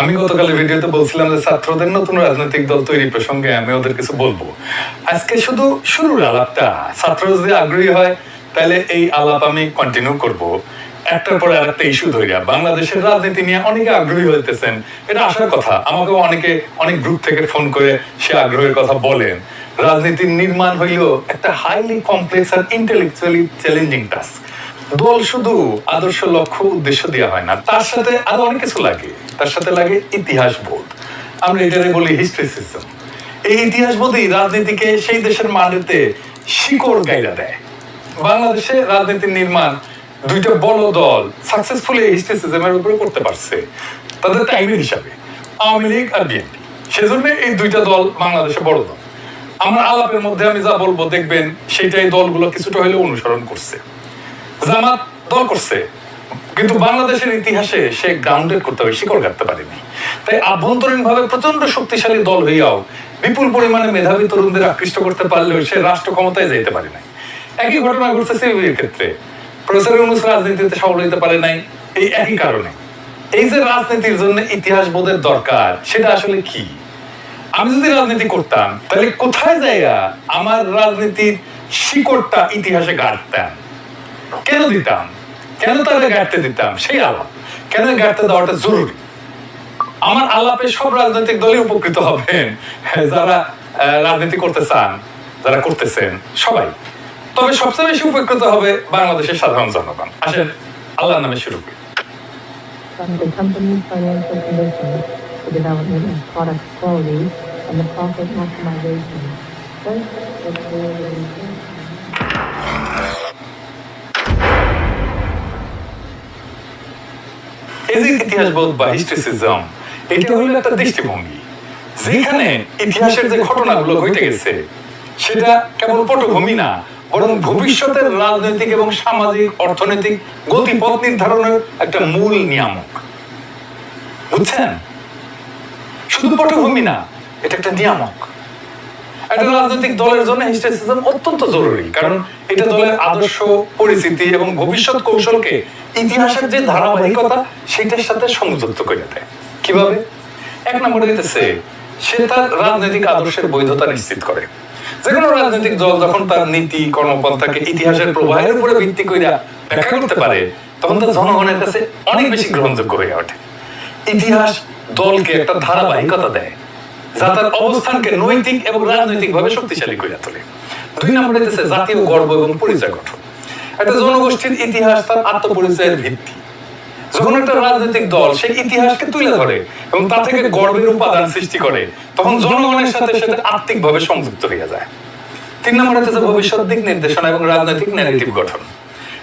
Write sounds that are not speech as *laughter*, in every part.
আমি গতকালের ভিডিওতে বলছিলাম যে ছাত্রদের নতুন রাজনৈতিক দল তৈরি প্রসঙ্গে আমি ওদের কিছু বলব। আজকে শুধু শুরুর আলাপটা ছাত্র যদি আগ্রহী হয়, তাহলে এই আলাপ আমি কন্টিনিউ করব। একটার পরে আরেকটা ইস্যু ধরিয়া বাংলাদেশের রাজনীতি নিয়ে অনেকে আগ্রহী হইতেছেন, এটা আসার কথা। আমাকেও অনেকে, অনেক গ্রুপ থেকে ফোন করে সে আগ্রহের কথা বলেন। রাজনীতির নির্মাণ হইল একটা হাইলি কমপ্লেক্স আর ইন্টেলেকচুয়ালি চ্যালেঞ্জিং টাস্ক দল শুধু আদর্শ লক্ষ্য উদ্দেশ্য দেওয়া হয় না, তার সাথে আরও অনেক কিছু লাগে। তার সাথে লাগে ইতিহাস বোধ। আমরা এটারে বলি হিস্ট্রিসিজম। এই ইতিহাস বোধই রাজনীতিকে সেই দেশের মাটিতে শিকড় গাইরা দেয়। বাংলাদেশে রাজনীতির নির্মাণ দুইটা বড় দল সাকসেসফুলি হিস্ট্রিসিজমের উপরে করতে পারছে। তাদের টাইমের হিসাবে, আওয়ামী লীগ আর বিএনপি। সেজন্য এই দুইটা দল বাংলাদেশে বড় দল। আমার আলাপের মধ্যে আমি যা বলব, দেখবেন সেটাই দলগুলো কিছুটা হলেও অনুসরণ করছে। জামাত দল করছে। কিন্তু বাংলাদেশের ইতিহাসে সে গ্রাউন্ডেড করতে হবে শিকড় কাটতে পারেনি। তাই আভ্যন্তরীণ ভাবে প্রচণ্ড শক্তিশালী দল হইয়াও বিপুল পরিমাণে মেধাবী তরুণদের আকৃষ্ট করতে পারলেও সে রাষ্ট্র ক্ষমতায় যেতে পারে নাই। একই ঘটনা ঘটছে সিবিবির ক্ষেত্রে। প্রফেসর ইউনুস রাজনীতিতে সফল হইতে পারে নাই এই একই কারণে। এই যে রাজনীতির জন্য ইতিহাস বোধের দরকার সেটা আসলে কি? আমি যদি রাজনীতি করতাম তাহলে কোথায় যাইয়া আমার রাজনীতির শিকড়টা ইতিহাসে গাড়তাম কেন দিতাম? কেন তাদের গাড়তে দিতাম? সেই আলাপ কেন গাড়তে দেওয়াটা জরুরি? আমার আলাপে সব রাজনৈতিক দলই উপকৃত হবেন। যারা রাজনীতি করতে চান যারা করতেছেন সবাই। তবে সবচেয়ে বেশি উপকৃত হবে বাংলাদেশের সাধারণ জনগণ। আসেন আল্লাহর নামে শুরু করি। The company's financial condition, the development of product quality, and the profit maximization. First, let's এই যে বা হিস্ট্রিসিজম এটা হলো একটা দৃষ্টিভঙ্গি যেখানে ইতিহাসের যে ঘটনাগুলো ঘটে গেছে সেটা কেবল পটভূমি না বরং ভবিষ্যতের রাজনৈতিক এবং সামাজিক অর্থনৈতিক গতিপথ নির্ধারণের একটা মূল নিয়ামক বুঝছেন শুধু পটভূমি না এটা একটা নিয়ামক একটা রাজনৈতিক দলের জন্য হিস্ট্রিসিজম অত্যন্ত জরুরি কারণ এটা দলের আদর্শ পরিস্থিতি এবং ভবিষ্যৎ কৌশলকে ইতিহাসের যে ধারাবাহিকতা সেটার সাথে সংযুক্ত করে দেয়। কীভাবে? এক নম্বরে দিতেছে সে তার রাজনৈতিক আদর্শের বৈধতা নিশ্চিত করে। যে কোনো রাজনৈতিক দল যখন তার নীতি কর্মপন্থাকে ইতিহাসের প্রবাহের উপরে ভিত্তি করে ব্যাখ্যা করতে পারে তখন তার জনগণের কাছে অনেক বেশি গ্রহণযোগ্য হয়ে ওঠে। ইতিহাস দলকে একটা ধারাবাহিকতা দেয় যা তার অবস্থানকে নৈতিক এবং রাজনৈতিক ভাবে শক্তিশালী করে তোলে। দুই নম্বরে দিতেছে জাতীয় গর্ব এবং পরিচয় গঠন। একটা জনগোষ্ঠীর ইতিহাস তার আত্মপরিচয়ের ভিত্তি। যখন একটা রাজনৈতিক দল সেই ইতিহাসকে তুলে ধরে এবং তা থেকে গর্বের উপাদান সৃষ্টি করে তখন জনগণের সাথে সাথে আত্মিক ভাবে সংযুক্ত হয়ে যায়। তিন নম্বরে হচ্ছে ভবিষ্যৎ দিক নির্দেশনা এবং রাজনৈতিক ন্যারেটিভ গঠন।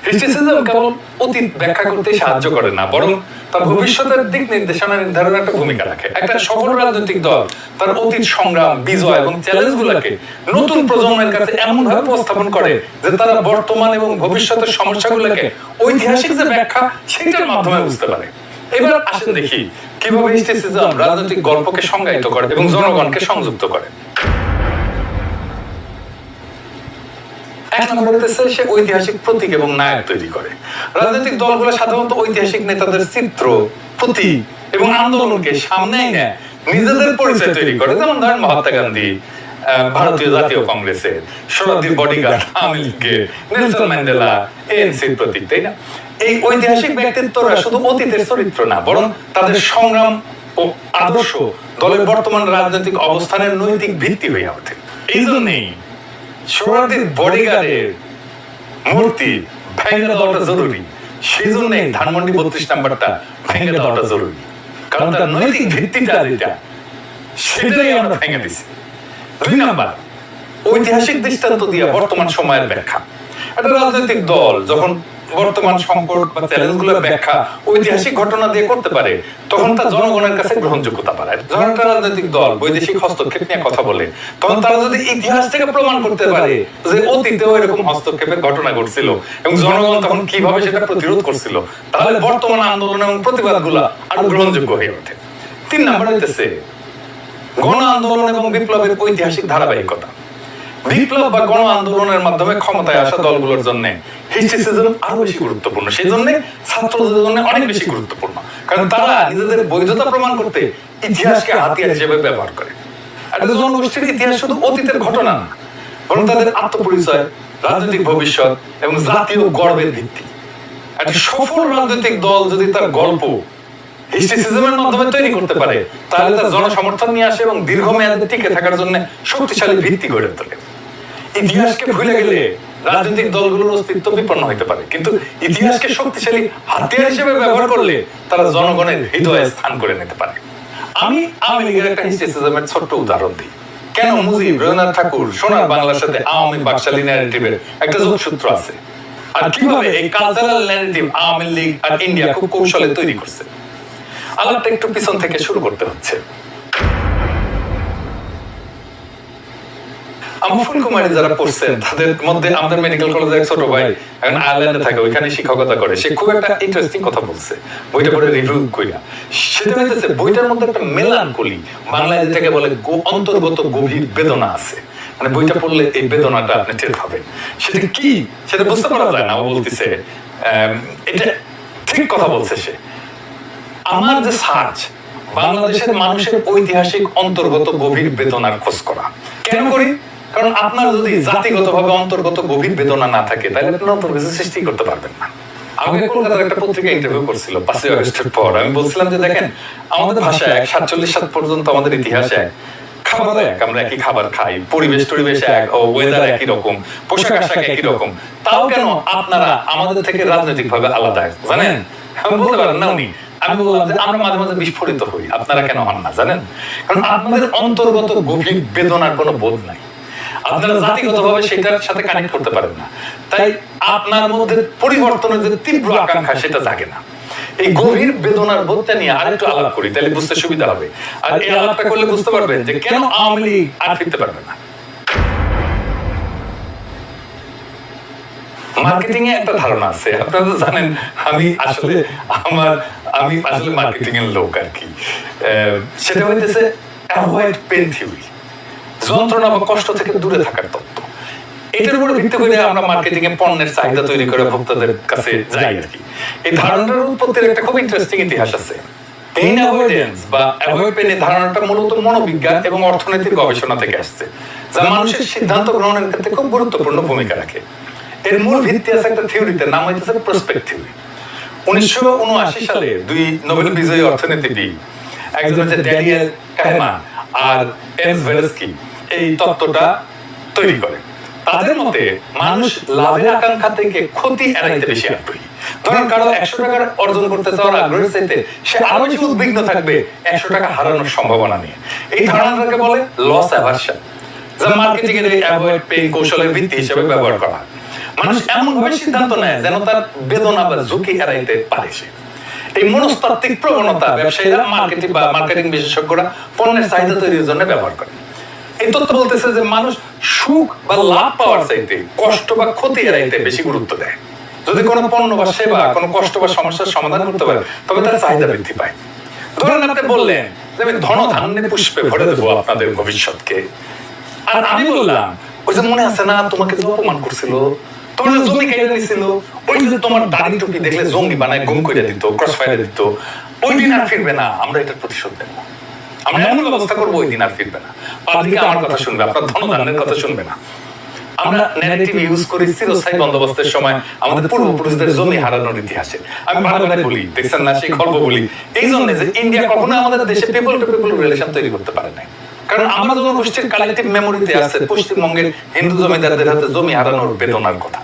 হিস্ট্রিসিজম কেবল অতীত ব্যাখ্যা করতে সাহায্য করে না বরং তার ভবিষ্যতের দিক নির্দেশনা নির্ধারণে একটা ভূমিকা রাখে। একটা সফল রাজনৈতিক দল তার অতীত সংগ্রাম বিজয় এবং চ্যালেঞ্জ গুলাকে নতুন প্রজন্মের কাছে এমন ভাবে উপস্থাপন করে যে তারা বর্তমান এবং ভবিষ্যতের সমস্যাগুলোকে ঐতিহাসিক যে ব্যাখ্যা সেটার মাধ্যমে বুঝতে পারে। এবার আসেন দেখি কীভাবে রাজনৈতিক গল্পকে সংজ্ঞায়িত করে এবং জনগণকে সংযুক্ত করে। এক নম্বর হচ্ছে সে ঐতিহাসিক প্রতীক এবং নায়ক তৈরি করে। রাজনৈতিক দলগুলো সাধারণত ঐতিহাসিক নেতাদের চিত্র প্রতীক এবং আন্দোলনকে সামনে এনে নিজেদের পরিচয় তৈরি করে। যেমন ধরেন মহাত্মা গান্ধী ভারতীয় জাতীয় কংগ্রেসের শরদির বডিগার্ড আওয়ামী নেলসন ম্যান্ডেলা এএনসির প্রতীক তাই না? এই ঐতিহাসিক ব্যক্তিত্বরা শুধু অতীতের চরিত্র না বরং তাদের সংগ্রাম ও আদর্শ দলের বর্তমান রাজনৈতিক অবস্থানের নৈতিক ভিত্তি হয়ে ওঠে। এই জন্যই সোহরাদির বডিগার্ডের মূর্তি ভেঙে দেওয়াটা জরুরি। সেই জন্যে ধানমন্ডি বত্রিশ নাম্বারটা ভেঙে দেওয়াটা জরুরি। কারণ তার নৈতিক ভিত্তিটা যেটা সেটাই আমরা ভেঙে দিছি। দুই নাম্বার ঐতিহাসিক দৃষ্টান্ত দিয়ে বর্তমান সময়ের ব্যাখ্যা। একটা রাজনৈতিক দল যখন বর্তমান সংকট বা চ্যালেঞ্জগুলোর ব্যাখ্যা ঐতিহাসিক ঘটনা দিয়ে করতে পারে তখন তা জনগণের কাছে গ্রহণযোগ্যতা বাড়ায় যখন একটা রাজনৈতিক দল বৈদেশিক হস্তক্ষেপ নিয়ে কথা বলে তখন তারা যদি ইতিহাস থেকে প্রমাণ করতে পারে যে অতীতেও এরকম হস্তক্ষেপের ঘটনা ঘটছিল এবং জনগণ তখন কীভাবে সেটা প্রতিরোধ করছিল তাহলে বর্তমান আন্দোলন এবং প্রতিবাদগুলা আরও গ্রহণযোগ্য হয়ে ওঠে। তিন নাম্বার হইতেছে গণ আন্দোলন এবং বিপ্লবের ঐতিহাসিক ধারাবাহিকতা। বিপ্লব বা গণ আন্দোলনের মাধ্যমে ক্ষমতায় আসা দলগুলোর জন্য হিস্ট্রিসিজম *laughs* আরও বেশি গুরুত্বপূর্ণ। সেই জন্য ছাত্রদের জন্য অনেক বেশি গুরুত্বপূর্ণ। কারণ তারা নিজেদের বৈধতা প্রমাণ করতে ইতিহাসকে হাতিয়ার হিসেবে ব্যবহার করে। একটা জনগোষ্ঠীর ইতিহাস শুধু অতীতের ঘটনা না বরং তাদের আত্মপরিচয় রাজনৈতিক ভবিষ্যৎ এবং জাতীয় গর্বের ভিত্তি। একটা সফল রাজনৈতিক দল যদি তার গল্প হিস্ট্রিসিজমের মাধ্যমে তৈরি করতে পারে তাহলে তার জনসমর্থন নিয়ে আসে এবং দীর্ঘমেয়াদে টিকে থাকার জন্য শক্তিশালী ভিত্তি গড়ে তোলে। ইতিহাসকে ভুলে গেলে রাজনৈতিক দলগুলোর অস্তিত্ব বিপন্ন হতে পারে। কিন্তু ইতিহাসকে শক্তিশালী হাতিয়ার হিসেবে ব্যবহার করলে তারা জনগণের হৃদয়ে স্থান করে নিতে পারে। আমি আওয়ামী লীগের একটা হিস্ট্রিসিজমের ছোট্ট উদাহরণ দিই। কেন মুজিব রবীন্দ্রনাথ ঠাকুর সোনার বাংলার সাথে আওয়ামী বাকশালী ন্যারেটিভের একটা যোগসূত্র আছে। আর কীভাবে এই কালচারাল ন্যারেটিভ আওয়ামী লীগ আর ইন্ডিয়া খুব কৌশলে তৈরি করছে। আলাপটা একটু পিছন থেকে শুরু করতে হচ্ছে। আমার ফুলকুমারী যারা পড়ছেন তাদের মধ্যে আমাদের মেডিকেল কলেজের এক ছোট ভাই এখন আয়ারল্যান্ডে থাকে ওইখানে শিক্ষকতা করে। সে খুব একটা ইন্টারেস্টিং কথা বলছে। বইটা পড়ে রিভিউ কইরা সেটা হইতেছে বইটার মধ্যে একটা মেলানকলি বাংলায় যেটাকে বলে অন্তর্গত গভীর বেদনা আছে। মানে বইটা পড়লে এই বেদনাটা আপনি টের পাবেন। সেটা কি? সেটা বুঝতে পারা যায় না বলতেছে। এটা ঠিক কথা বলছে সে। আমার যে সার্চ বাংলাদেশের মানুষের ঐতিহাসিক অন্তর্গত গভীর বেদনার খোঁজ করা। কেন করি কারণ আপনার যদি জাতিগতভাবে অন্তর্গত গভীর বেদনা না থাকে তাহলে আপনি নতুন কিছু সৃষ্টি করতে পারবেন না। আমাকে কলকাতার একটা পত্রিকা ইন্টারভিউ করছিল পাঁচই আগস্টের পর। আমি বলছিলাম যে দেখেন আমাদের এক সাতচল্লিশ সাল পর্যন্ত আমাদের ইতিহাসে এক খাবার এক আমরা একই খাবার খাই পরিবেশ টরিবেশ এক ওয়েদার একই রকম পোশাক আশাক একই রকম। তাও কেন আপনারা আমাদের থেকে রাজনৈতিক ভাবে আলাদা? জানেন? আমি বলতে পারেন না উনি। আমি বললাম যে আমরা মাঝে মাঝে বিস্ফোরিত হই। আপনারা কেন হন না জানেন? কারণ আপনাদের অন্তর্গত গভীর বেদনার কোনো বোধ নাই আপনারা জাতিগতভাবে সেটার সাথে কানেক্ট করতে পারেন না। তাই আপনার মধ্যে পরিবর্তনের যে তীব্র আকাঙ্ক্ষা সেটা জাগে না। এই গভীর বেদনার বোধটা নিয়ে আরেকটু আলাপ করি তাহলে বুঝতে সুবিধা হবে। আর এই আলাপটা করলে বুঝতে পারবেন যে কেন আওয়ামী লীগ আর ফিরতে পারবে না। মার্কেটিং এ একটা ধারণা আছে আপনারা তো জানেন আমি আসলে আমার আমি আসলে মার্কেটিং এর লোক আর কি। সেটা হইতেছে অ্যাভয়েড পেন থিওরি যন্ত্রণা বা কষ্ট থেকে দূরে থাকার তত্ত্ব। এটার উপরে ভিত্তি করে আমরা মার্কেটিং এ পণ্যের চাহিদা তৈরি করে ভোক্তাদের কাছে যাই আর কি। এই উৎপত্তির একটা খুব ইন্টারেস্টিং ইতিহাস আছে। পেইন অ্যাভয়েডেন্স বা অ্যাভয়েড ধারণাটা মূলত মনোবিজ্ঞান এবং অর্থনৈতিক গবেষণা থেকে আসছে যা মানুষের সিদ্ধান্ত গ্রহণের ক্ষেত্রে খুব গুরুত্বপূর্ণ ভূমিকা রাখে। এর মূল ভিত্তি আছে একটা থিওরিতে নাম হইতেছে প্রসপেক্ট থিওরি উনিশশো উনআশি সালে দুই নোবেল বিজয়ী অর্থনীতিবিদ একজন হচ্ছে ড্যানিয়েল কাহমান আর এম ভেলস্কি এই তত্ত্বটা তৈরি করে। তাদের মতে মানুষ লাভের আকাঙ্ক্ষা থেকে ক্ষতি এড়াইতে বেশি আগ্রহী। ধরেন কারও একশো টাকা অর্জন করতে চাওয়ার আগ্রহের চাইতে সে আরও বেশি উদ্বিগ্ন থাকবে একশো টাকা হারানোর সম্ভাবনা নিয়ে। এই ধারণাটাকে বলে লস অ্যাভার্সন যা মার্কেটিং এর অ্যাভয়েড কৌশলের ভিত্তি হিসেবে ব্যবহার করা। হয় মানুষ এমন ভাবে সিদ্ধান্ত নেয় যেন তার বেদনা বা ঝুঁকি এড়াইতে পারে। সে এই মনস্তাত্ত্বিক প্রবণতা ব্যবসায়ীরা মার্কেটিং বা মার্কেটিং বিশেষজ্ঞরা পণ্যের চাহিদা তৈরির জন্য ব্যবহার করে এই তথ্য বলতেছে যে মানুষ সুখ বা লাভ পাওয়ার চাইতে কষ্ট বা ক্ষতি এড়াইতে বেশি গুরুত্ব দেয়। যদি কোনো পণ্য বা সেবা, কোনো কষ্ট বা সমস্যার সমাধান করতে পারে, তবে তার চাহিদা বৃদ্ধি পায়। ধরেন আপনি বললেন যে আমি ধন ধান্যে পুষ্পে ভরে দেবো আপনাদের ভবিষ্যৎকে। আর আমি বললাম, ওই যে মনে আছে না, তোমাকে যে অপমান করছিল? তোমার জমি কেটে নিছিল ওই যে তোমার দাড়ি টুপি দেখলে জঙ্গি বানায় গুম করে দিত ক্রস ফায়ার দিত। ওই দিন আর ফিরবে না, আমরা এটার প্রতিশোধ দেব আমরা এমন ব্যবস্থা করব ওই দিন আর ফিরবে না। পাবলিক আমার কথা শুনবে আপনার ধনধান্যের কথা শুনবে না। আমরা ন্যারেটিভ ইউজ করি চিরস্থায়ী বন্দোবস্তের সময়। আমাদের পূর্বপুরুষদের জমি হারানোর ইতিহাসে আমি বারবার বলি দেখছেন না সেই গল্প বলি। এই জন্য যে ইন্ডিয়া কখনো আমাদের দেশে পিপল টু পিপল রিলেশন তৈরি করতে পারে নাই। কারণ আমাদের জনগোষ্ঠীর কালেক্টিভ মেমোরিতে আছে পশ্চিমবঙ্গের হিন্দু জমিদারদের হাতে জমি হারানোর বেদনার কথা।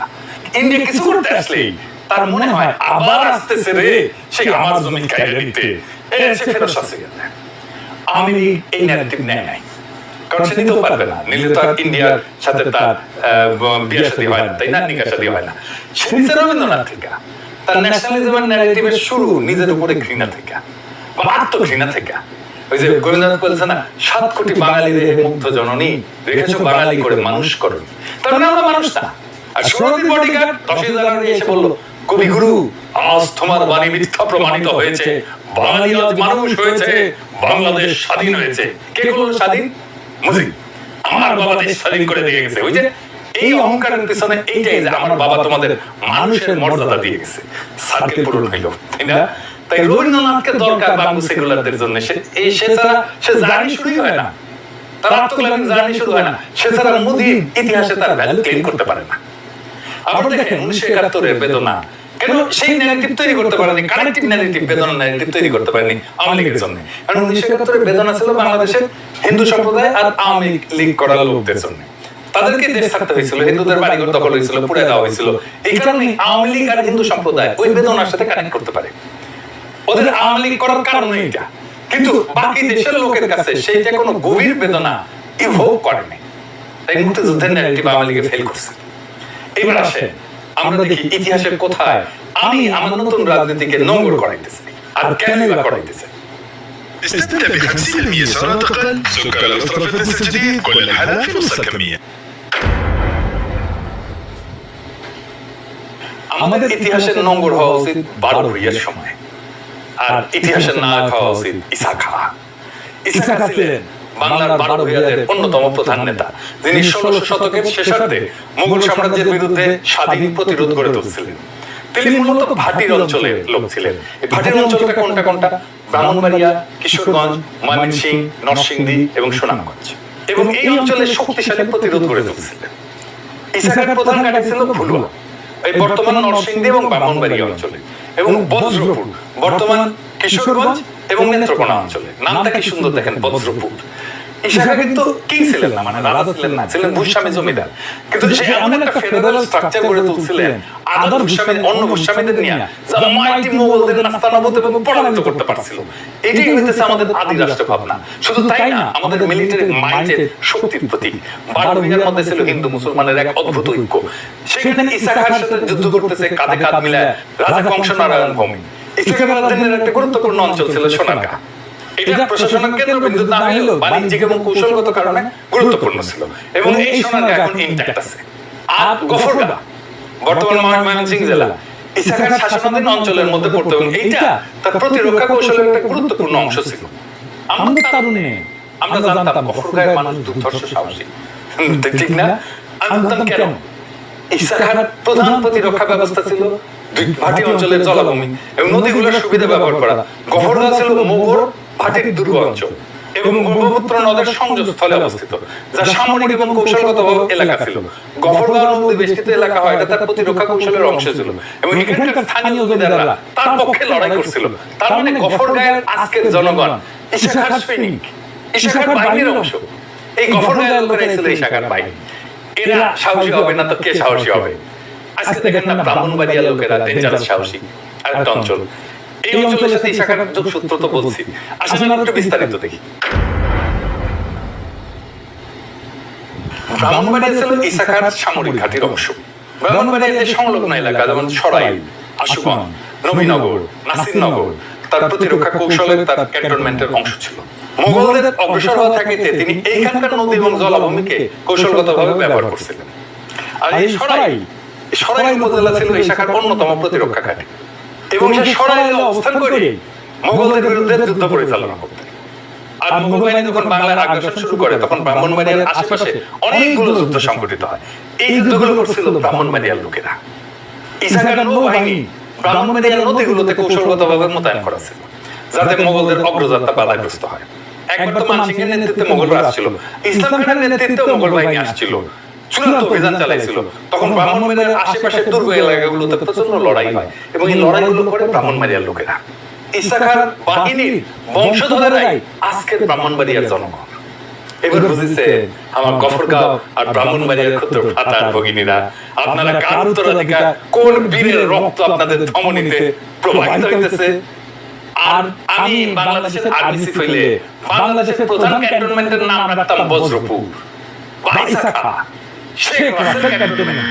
ইন্ডিয়া কিছু করতে আসলেই তার মনে হয় আবার আসতেছে রে সে আমার জমি কাইরে নিতে সে ফেরত আসছে আমি এই ন্যারেটিভ নেয় নাই। কারণ সে নিতেও পারবে না। নিলে তো আর ইন্ডিয়ার সাথে তার বিয়ে শাদী হয় না। তাই না? নিকা শাদী হয় না। সে নিচে রবীন্দ্রনাথ থেকে তার ন্যাশনালিজমের ন্যারেটিভের শুরু নিজের উপরে ঘৃণা। থেকে বা আত্মঘৃণা থেকে ওই যে গোবিন্দনাথ বলছে না সাত কোটি বাঙালি রে মুগ্ধ জননী রেখেছো বাঙালি করে মানুষ করো তার মানে আমরা মানুষ না। আর সুরতির বডিগার্ড দশই জানুয়ারি এসে বলল কবিগুরু আজ তোমার বাণী মিথ্যা প্রমাণিত হয়েছে। বাঙালি আজ মানুষ হয়েছে বাংলাদেশ স্বাধীন হয়েছে। কে করল স্বাধীন? মুজিব আমার বাবা দেশ স্বাধীন করে দিয়ে গেছে। ওই যে এই অহংকারের পিছনে এইটাই যে আমার বাবা তোমাদের মানুষের মর্যাদা দিয়ে গেছে। সার্কেল পূরণ হইল তাই না? তাই রবীন্দ্রনাথকে দরকার বাংলা সেকুলারদের জন্য। সে এই সে ছাড়া সে জার্নি শুরুই হয় না। তার আত্মকল্যাণ জার্নি শুরু হয় না। সে ছাড়া মোদী ইতিহাসে তার ভ্যালু ক্লেম করতে পারে না আবার দেখেন উনিশশো একাত্তরের বেদনা কেন সেই ন্যারেটিভ তৈরি করতে পারেনি কানেক্টিভ ন্যারেটিভ বেদনা ন্যারেটিভ তৈরি করতে পারেনি আওয়ামী লীগের জন্য। কারণ উনিশশো একাত্তরের বেদনা ছিল বাংলাদেশের হিন্দু সম্প্রদায় আর আওয়ামী লীগ করার লোকদের জন্য। তাদেরকে দেশ থাকতে হয়েছিল হিন্দুদের বাড়িঘর দখল হয়েছিল পুড়ে দেওয়া হয়েছিল। এই কারণে আওয়ামী লীগ আর হিন্দু সম্প্রদায় ওই বেদনার সাথে কানেক্ট করতে পারে। ওদের আওয়ামী লীগ করার কারণ এইটা। কিন্তু বাকি দেশের লোকের কাছে সেইটা কোনো গভীর বেদনা ইভোক করেনি। তাই মুক্তিযুদ্ধের ন্যারেটিভ আওয়ামী লীগে ফেল করছে। এবার আসে আমরা দেখি ইতিহাসের কোথায় আমি আমার নতুন রাজনীতিকে নোংর করাইতেছি আর কেনই বা করাইতেছে استمتع ب 50% سعرات أقل سكر الأسرة فتنس الجديد كل الحالات في نص الكمية আমাদের ইতিহাসের নোংর হওয়া উচিত বারো ভুইয়ার সময় আর ইতিহাসের নায়ক হওয়া উচিত ইসা খা ইসা খা ছিলেন বাংলার বারো ভুইয়াদের অন্যতম প্রধান নেতা যিনি ষোলশ শতকের শেষার্ধে মুঘল সাম্রাজ্যের বিরুদ্ধে স্বাধীন প্রতিরোধ গড়ে তুলছিলেন। তিনি মূলত ভাটির অঞ্চলের লোক ছিলেন। ভাটির অঞ্চলটা কোনটা কোনটা? ব্রাহ্মণবাড়িয়া কিশোরগঞ্জ ময়মনসিংহ নরসিংদী এবং সুনামগঞ্জ। এবং এই অঞ্চলে শক্তিশালী প্রতিরোধ গড়ে তুলছিলেন। ইসাকার প্রধান ঘাটি ছিল ভুলুয়া এই বর্তমান নরসিংদী এবং ব্রাহ্মণবাড়িয়া অঞ্চলে এবং বজ্রপুর বর্তমান কিশোরগঞ্জ এবং নেত্রকোনা অঞ্চলে নামটা কি সুন্দর দেখেন বজ্রপুর ইসাকা কিন্তু কিং ছিলেন না মানে রাজা ছিলেন না ছিলেন ভূস্বামী জমিদার। কিন্তু সে এমন একটা ফেডারেল স্ট্রাকচার গড়ে তুলছিলেন আদার ভূস্বামী অন্য ভূস্বামীদের নিয়ে যারা মাইটি মোগলদের নাস্তানাবুদ এবং পরাজিত করতে পারছিল। এটাই হইতেছে আমাদের আদি রাষ্ট্র ভাবনা। শুধু তাই না আমাদের মিলিটারি মাইন্ডের শক্তির প্রতীক। বারো বিঘার মধ্যে ছিল হিন্দু মুসলমানের এক অদ্ভুত ঐক্য। সেখানে ইসাখার সাথে যুদ্ধ করতেছে কাঁধে কাঁধ মিলায় রাজা কংস নারায়ণ ভৌমি ইসাখার একটা গুরুত্বপূর্ণ অঞ্চল ছিল সোনারগাঁ এটা প্রশাসনিক কেন্দ্র বিন্দু না হলেও বাণিজ্যিক এবং কৌশলগত কারণে গুরুত্বপূর্ণ ছিল। এবং এই সোনারগাঁ এখন ইন্ট্যাক্ট আছে। আর গফরগাঁ বর্তমান ময়মনসিংহ জেলা। ইসাখার শাসনাধীন অঞ্চলের মধ্যে পড়তো এবং এইটা তার প্রতিরক্ষা কৌশলের একটা গুরুত্বপূর্ণ অংশ ছিল। আমাদের তারুণে আমরা জানতাম গফরগাঁয়ের মানুষ দুর্ধর্ষ সাহসী। ঠিক না? আমি জানতাম কেন? ইসাখার প্রধান প্রতিরক্ষা ব্যবস্থা ছিল দুই ভাটি অঞ্চলের জলাভূমি। এবং নদীগুলোর সুবিধা ব্যবহার করা গফরগাঁও ছিল মোগর ভাটির দুর্গ অঞ্চল এবং ব্রহ্মপুত্র নদের সংযোগস্থলে অবস্থিত যা সামরিক এবং কৌশলগত এলাকা ছিল। গফরগাঁও নদী বেষ্টিত এলাকা হয় এটা তার প্রতিরক্ষা কৌশলের অংশ ছিল। এবং এখানকার স্থানীয় জমিদাররা তার পক্ষে লড়াই করছিল। তার মানে গফরগাঁয়ের আজকের জনগণ ইশাখার সৈনিক। ইশাখার বাহিনীর অংশ। এই গফরগাঁয়ের লোকেরা ছিল ইশাখার বাহিনী। এরা সাহসী হবে না তো কে সাহসী হবে। আজকে দেখেন না ব্রাহ্মণবাড়িয়া লোকেরা ডেঞ্জারাস সাহসী আরেকটা অঞ্চল এই অঞ্চলের সাথে ইশাখার যোগসূত্র তো বলছি। আসলে একটু বিস্তারিত দেখি। ব্রাহ্মণবাড়িয়া ছিল ইসাখার সামরিক ঘাটির অংশ। ব্রাহ্মণবাড়িয়াতে সংলগ্ন এলাকা যেমন সরাই আশুগঞ্জ নবীনগর নাসিরনগর তার প্রতিরক্ষা কৌশলের তার ক্যান্টনমেন্টের অংশ ছিল। মোগলদের অগ্রসর হওয়া থাকিতে তিনি এইখানকার নদী এবং জলাভূমিকে কৌশলগতভাবে ব্যবহার করছিলেন। আর এই সরাই এই সরাই উপজেলা ছিল এই শাখার অন্যতম প্রতিরক্ষা ঘাটি। এবং সে সরাইলে অবস্থান করে? মোগলদের বিরুদ্ধে যুদ্ধ পরিচালনা করতেন আর মুঘল বাহিনী যখন বাংলার আগ্রাসন শুরু করে তখন ব্রাহ্মণবাড়িয়ার আশেপাশে অনেকগুলো যুদ্ধ সংঘটিত হয়। এই যুদ্ধগুলো করছিল ব্রাহ্মণবাড়িয়ার লোকেরা। ইসাকার নৌবাহিনী ব্রাহ্মণবাড়িয়ার নদীগুলোতে কৌশলগতভাবে মোতায়েন করা ছিল যাতে মোগলদের অগ্রযাত্রা বাধাগ্রস্ত হয়। একবার তো মানসিংহের নেতৃত্বে মোগলরা আসছিল। ইসলাম খানের নেতৃত্বে মোগল বাহিনী আসছিল। চূড়ান্ত অভিযান চালাইছিল। তখন ব্রাহ্মণবাড়িয়ার আশেপাশের দুর্গ এলাকাগুলোতে প্রচণ্ড লড়াই হয় এবং এই লড়াইগুলো করে ব্রাহ্মণবাড়িয়ার লোকেরা। ইসাখার বাহিনীর বংশধরেরাই আজকের ব্রাহ্মণবাড়িয়ার জনগণ। এবার বুঝেছে আমার গফরগাঁও আর ব্রাহ্মণবাড়িয়ার ক্ষুদ্র ভাতার ভগিনীরা। আপনারা কার উত্তরাধিকার কোন বীরের রক্ত আপনাদের ধমনীতে প্রবাহিত হইতেছে? আর আমি বাংলাদেশের আরবিসি হইলে বাংলাদেশের প্রধান ক্যান্টনমেন্টের নাম রাখতাম বজ্রপুর বাইসাখা শেখ রাসেল ক্যান্টনমেন্ট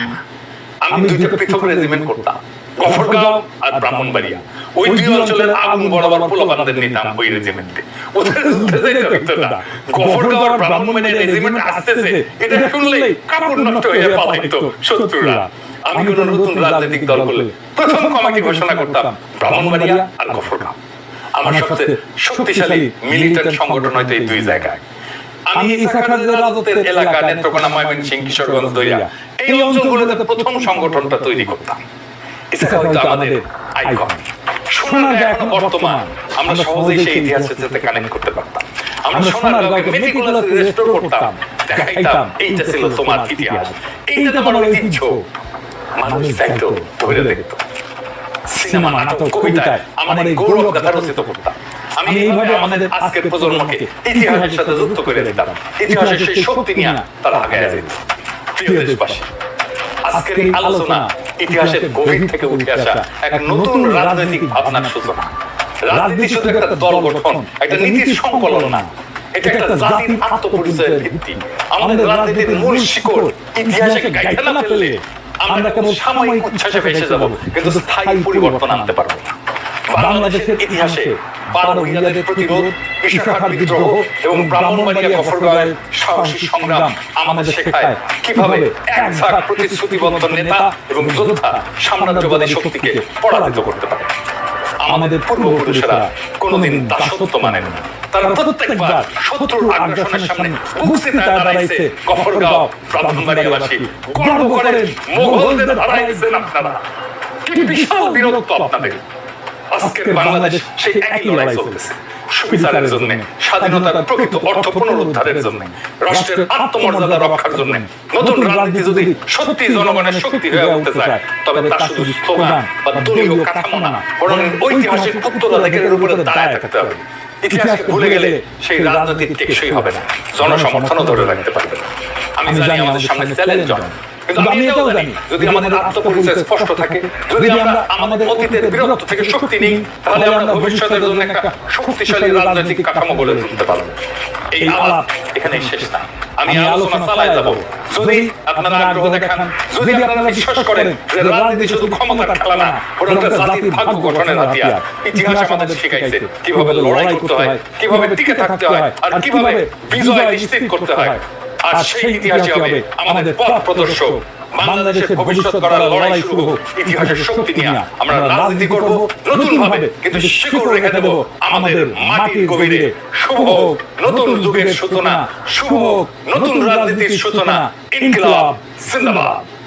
আমি পৃথক রেজিমেন্ট করতাম। গফরগাঁও আর ব্রাহ্মণবাড়িয়া। ওই দুই অঞ্চলের আগুন বরাবর পোলাপানদের নিতাম ওই রেজিমেন্টে ওদের যেতে না গফরগাঁও আর ব্রাহ্মণবাড়িয়া রেজিমেন্ট আসতেছে। এটা শুনলেই কাপড় নষ্ট হয়ে পালাইতো শত্রুরা। আমি কোন নতুন রাজনৈতিক দল করলে প্রথম কমিটি ঘোষণা করতাম ব্রাহ্মণবাড়িয়া আর গফরগাঁও আমার সবচেয়ে শক্তিশালী মিলিটারি সংগঠন হয়তো এই দুই জায়গায়। আমি ইসা খানের রাজত্বের এলাকা নেত্রকোনা কিশোরগঞ্জ দইয়া। এই অঞ্চলগুলোতে প্রথম সংগঠনটা তৈরি করতাম। ইসা খান আমাদের আইকন সোনারগাঁ এখন বর্তমান আমরা সহজেই সেই ইতিহাসের সাথে কানেক্ট করতে পারতাম। আমরা সোনারগাঁকে মেটিকুলাসলি রেস্টোর করতাম। দেখাইতাম। এইটা ছিল তোমার ইতিহাস। এইটা তোমার ঐতিহ্য। মানুষ দেখতো ধরে দেখতো। সিনেমা নাটক কবিতায় আমার এই গৌরব কথা রচিত করতাম। আমি এইভাবে আমাদের আজকের প্রজন্মকে ইতিহাসের সাথে যুক্ত করে দিতাম। ইতিহাসের সেই শক্তি নিয়ে তারা আগে যেত। প্রিয় দেশবাসী আজকের এই আলোচনা ইতিহাসের গভীর থেকে উঠে আসা এক নতুন রাজনৈতিক ভাবনার সূচনা। রাজনীতি শুধু একটা দল গঠন একটা নীতির সংকলন। না এটা একটা জাতির আত্মপরিচয়ের ভিত্তি। আমাদের রাজনীতির মূল শিকড় ইতিহাসে গাইতে না ফেললে আমরা কেবল সাময়িক উচ্ছ্বাসে ভেসে যাব কিন্তু স্থায়ী পরিবর্তন আনতে পারব না। বাংলাদেশের ইতিহাসে প্রতিরোধ বিশাখার বিদ্রোহ এবং ব্রাহ্মণবাড়িয়া গফরগাঁওয়ের সাহসী সংগ্রাম আমাদের শেখায় কীভাবে এক ঝাঁক প্রতিশ্রুতিবদ্ধ নেতা এবং যোদ্ধা সাম্রাজ্যবাদী শক্তিকে পরাজিত করতে পারে। আমাদের পূর্বপুরুষেরা কোনোদিন দাসত্ব মানেন না তারা প্রত্যেকবার শত্রুর আগ্রাসনের সামনে বুকসিতায় দাঁড়াইছে গফরগাঁও ব্রাহ্মণবাড়িয়াবাসী। গর্ব করেন মোগলদের হারাইছেন আপনারা। কি বিশাল বীরত্ব আপনাদের। আজকের বাংলাদেশ সেই একই লড়াই চলতেছে। সুবিচারের জন্য স্বাধীনতার প্রকৃত অর্থ পুনরুদ্ধারের জন্য রাষ্ট্রের আত্মমর্যাদা রক্ষার জন্য নতুন রাজনীতি যদি সত্যি জনগণের শক্তি হয়ে উঠতে চায় তবে তা শুধু স্লোগান বা দলীয় কাঠামো না বরং ঐতিহাসিক উত্তরাধিকারের উপরে দাঁড়ায় থাকতে হবে। ইতিহাসকে ভুলে গেলে সেই রাজনীতি টেকসই হবে না জনসমর্থনও ধরে রাখতে পারবে না। আমি জানি আমাদের সামনে চ্যালেঞ্জ অনেক কিন্তু আমি এটাও জানি যদি আমাদের আত্মপরিচয় স্পষ্ট থাকে যদি আমরা আমাদের অতীতের বীরত্ব থেকে শক্তি নিই তাহলে আমরা ভবিষ্যতের জন্য একটা শক্তিশালী রাজনৈতিক কাঠামো গড়ে তুলতে পারব। এই আলাপ এখানে শেষ না। আমি আলোচনা চালায় যাব। যদি আপনারা আগ্রহ দেখান যদি আপনারা বিশ্বাস করেন যে রাজনীতি শুধু ক্ষমতার খেলা না বরং এটা জাতির ভাগ্য গঠনের হাতিয়ার। ইতিহাস আমাদের শেখাইছে কীভাবে লড়াই করতে হয় কীভাবে টিকে থাকতে হয় আর কীভাবে বিজয় নিশ্চিত করতে হয় আর সেই ইতিহাসই হবে আমাদের পথ প্রদর্শক। বাংলাদেশের ভবিষ্যৎ করার লড়াই শুরু হোক ইতিহাসের শক্তি নিয়ে। আমরা রাজনীতি করব নতুন ভাবে কিন্তু শিকড় রেখে দেব আমাদের মাটির গভীরে। শুভ হোক নতুন যুগের সূচনা। শুভ হোক নতুন রাজনীতির সূচনা। ইনকলাব জিন্দাবাদ।